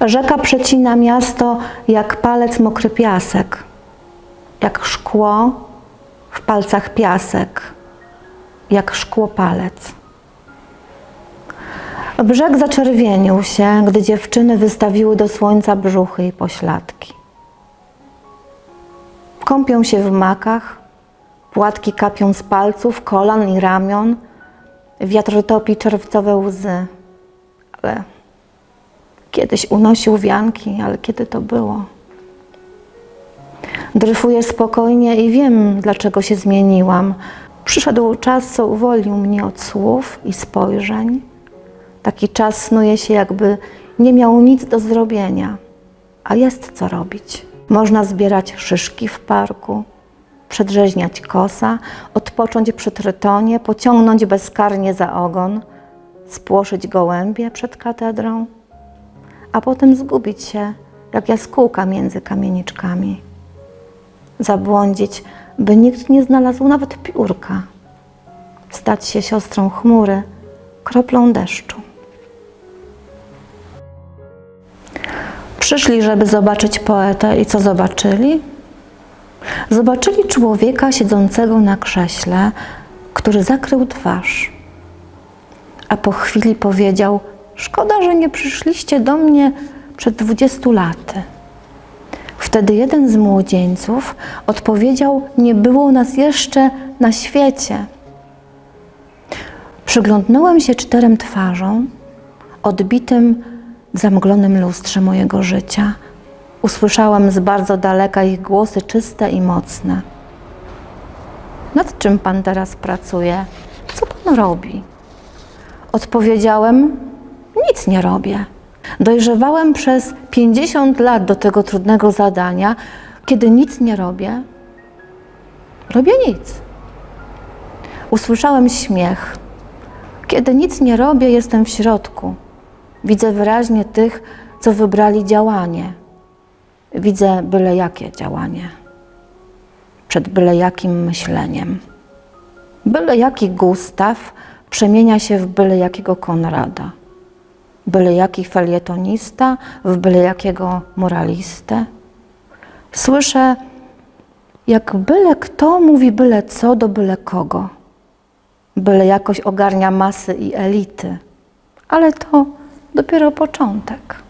Rzeka przecina miasto jak palec mokry piasek, jak szkło w palcach piasek, jak szkło palec. Brzeg zaczerwienił się, gdy dziewczyny wystawiły do słońca brzuchy i pośladki. Kąpią się w makach, płatki kapią z palców, kolan i ramion, wiatr topi czerwcowe łzy, ale Kiedyś unosił wianki, ale kiedy to było? Dryfuję spokojnie i wiem, dlaczego się zmieniłam. Przyszedł czas, co uwolnił mnie od słów i spojrzeń. Taki czas snuje się, jakby nie miał nic do zrobienia, a jest co robić. Można zbierać szyszki w parku, przedrzeźniać kosa, odpocząć przy trytonie, pociągnąć bezkarnie za ogon, spłoszyć gołębie przed katedrą a potem zgubić się jak jaskółka między kamieniczkami. Zabłądzić, by nikt nie znalazł nawet piórka. Stać się siostrą chmury, kroplą deszczu. Przyszli, żeby zobaczyć poetę i co zobaczyli? Zobaczyli człowieka siedzącego na krześle, który zakrył twarz. A po chwili powiedział: Szkoda, że nie przyszliście do mnie przed dwudziestu laty. Wtedy jeden z młodzieńców odpowiedział: Nie było nas jeszcze na świecie. Przyglądnąłem się czterem twarzom, odbitym w zamglonym lustrze mojego życia. Usłyszałam z bardzo daleka ich głosy czyste i mocne. Nad czym pan teraz pracuje? Co pan robi? Odpowiedziałem: nic nie robię. Dojrzewałem przez 50 lat do tego trudnego zadania. Kiedy nic nie robię, robię nic. Usłyszałem śmiech. Kiedy nic nie robię, jestem w środku. Widzę wyraźnie tych, co wybrali działanie. Widzę byle jakie działanie. Przed byle jakim myśleniem. Byle jaki Gustaw przemienia się w byle jakiego Konrada byle jaki felietonista, w byle jakiego moralistę. Słyszę, jak byle kto mówi byle co do byle kogo. Byle jakoś ogarnia masy i elity. Ale to dopiero początek.